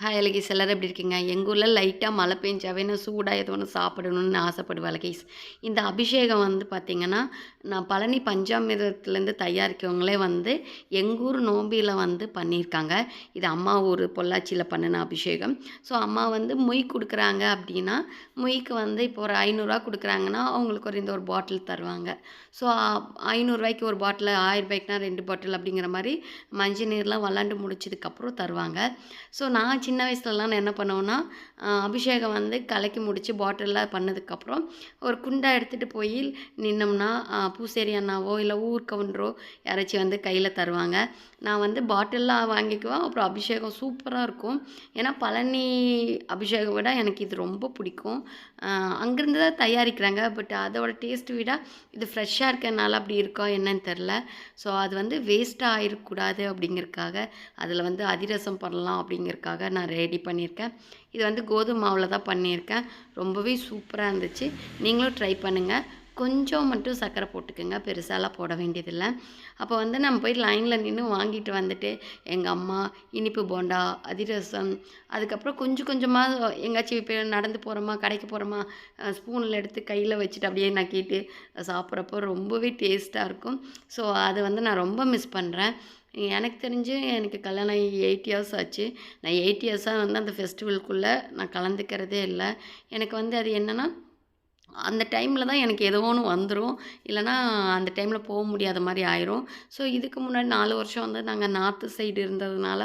Hi அலகேஸ் எல்லோரும் எப்படி இருக்கீங்க? எங்கள் ஊரில் லைட்டாக மழை பெஞ்சாவே நான் சூடாக எது ஒன்று சாப்பிடணும்னு ஆசைப்படுவேன் அலகேஸ் இந்த அபிஷேகம் வந்து பார்த்திங்கன்னா நான் பழனி பஞ்சாமிரத்துலேருந்து தயாரிக்கவங்களே வந்து எங்கள் ஊர் நோம்பியில் வந்து பண்ணியிருக்காங்க. இது அம்மா ஊர் பொள்ளாச்சியில் பண்ணின அபிஷேகம். ஸோ அம்மா வந்து மொய் கொடுக்குறாங்க அப்படின்னா மொய்க்கு வந்து இப்போ ஒரு ஐநூறுரூவா கொடுக்குறாங்கன்னா அவங்களுக்கு ஒரு இந்த ஒரு பாட்டில் தருவாங்க. ஸோ ஐநூறுரூவாய்க்கு ஒரு பாட்டில் ஆயிரரூபாய்க்குனா ரெண்டு பாட்டில் அப்படிங்கிற மாதிரி மஞ்சள் நீர்லாம் விளாண்டு முடிச்சதுக்கப்புறம் தருவாங்க. ஸோ நான் சின்ன வயசுலலாம் நான் என்ன பண்ணுவேன்னா அபிஷேகம் வந்து கலக்கி முடித்து பாட்டிலில் பண்ணதுக்கப்புறம் ஒரு குண்டா எடுத்துகிட்டு போய் நின்னோம்னா பூசேரி அண்ணாவோ இல்லை ஊர் கவுண்டரோ யாராச்சும் வந்து கையில் தருவாங்க. நான் வந்து பாட்டிலில் வாங்கிக்குவேன். அப்புறம் அபிஷேகம் சூப்பராக இருக்கும். ஏன்னா பழனி அபிஷேகம் விட எனக்கு இது ரொம்ப பிடிக்கும். அங்கேருந்து தான் தயாரிக்கிறாங்க. பட் அதோட டேஸ்ட் விட இது ஃப்ரெஷ்ஷாக இருக்கனால அப்படி இருக்கோ என்னன்னு தெரில ஸோ அது வந்து வேஸ்ட்டாக ஆகிடக்கூடாது அப்படிங்கிறதுக்காக அதில் வந்து அதிரசம் பண்ணலாம் அப்படிங்கிறதுக்காக நான் ரெடி பண்ணியிருக்கேன். இது வந்து கோதுமை மாவில் தான் பண்ணியிருக்கேன். ரொம்பவே சூப்பராக இருந்துச்சு. நீங்களும் ட்ரை பண்ணுங்கள் கொஞ்சம் மட்டும் சர்க்கரை போட்டுக்கோங்க. பெருசாலாம் போட வேண்டியதில்லை. அப்போ வந்து நம்ம போய் லைனில் நின்று வாங்கிட்டு வந்துட்டு எங்கள் அம்மா இனிப்பு போண்டா அதிரசம் அதுக்கப்புறம் கொஞ்சம் கொஞ்சமாக எங்கேயாச்சும் இப்போ நடந்து போகிறோமா கடைக்கு போகிறோமா ஸ்பூனில் எடுத்து கையில் வச்சுட்டு அப்படியே நக்கிட்டு சாப்பிட்றப்போ ரொம்பவே டேஸ்ட்டாக இருக்கும். ஸோ அதை வந்து நான் ரொம்ப மிஸ் பண்ணுறேன் எனக்கு தெரிஞ்சு எனக்கு கல்யாணம் ஆகி எயிட் இயர்ஸ் ஆச்சு. நான் எயிட் இயர்ஸாக வந்து அந்த ஃபெஸ்டிவல்குள்ளே நான் கலந்துக்கிறதே இல்லை. எனக்கு வந்து அது என்னென்னா அந்த டைமில் தான் எனக்கு ஏதோ ஒன்று வந்துடும் இல்லைனா அந்த டைமில் போக முடியாத மாதிரி ஆயிரும். ஸோ இதுக்கு முன்னாடி நாலு வருஷம் வந்து நாங்கள் நார்த்து சைடு இருந்ததுனால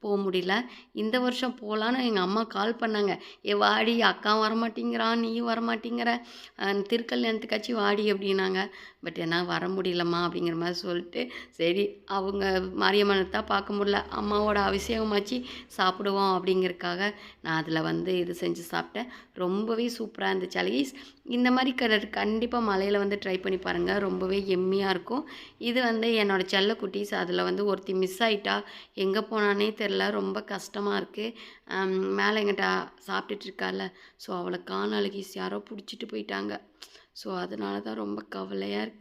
போக முடியல. இந்த வருஷம் போகலான்னு எங்கள் அம்மா கால் பண்ணாங்க. ஏ வாடி அக்கா வரமாட்டேங்கிறான் நீயும் வரமாட்டேங்கிற. அஹ் திருக்கல்யாணத்துக்காச்சும் வாடி அப்படின்னாங்க. பட் என்னால் வர முடியலம்மா அப்படிங்கிற மாதிரி சொல்லிட்டு சரி அவங்க மாரியம்மனை தான் பார்க்க முடியல. அம்மாவோட அபிஷேகமாச்சு சாப்பிடுவோம் அப்படிங்கிறதுக்காக நான் அதில் வந்து இது செஞ்சு சாப்பிட்டேன். ரொம்பவே சூப்பராக இருந்துச்சு. அலகீஸ் இந்த மாதிரி கலர் கண்டிப்பாக மலையில் வந்து ட்ரை பண்ணி பாருங்கள் ரொம்பவே எம்மியாக இருக்கும். இது வந்து என்னோடய செல்ல குட்டீஸ் அதில் வந்து ஒருத்தி மிஸ் ஆகிட்டா எங்கே போனானே தெரில ரொம்ப கஷ்டமாக இருக்குது மேலே எங்கிட்ட சாப்பிட்டுட்டு இருக்கால ஸோ அவளை காண யாரோ பிடிச்சிட்டு போயிட்டாங்க. ஸோ அதனால தான் ரொம்ப கவலையாக இருக்குது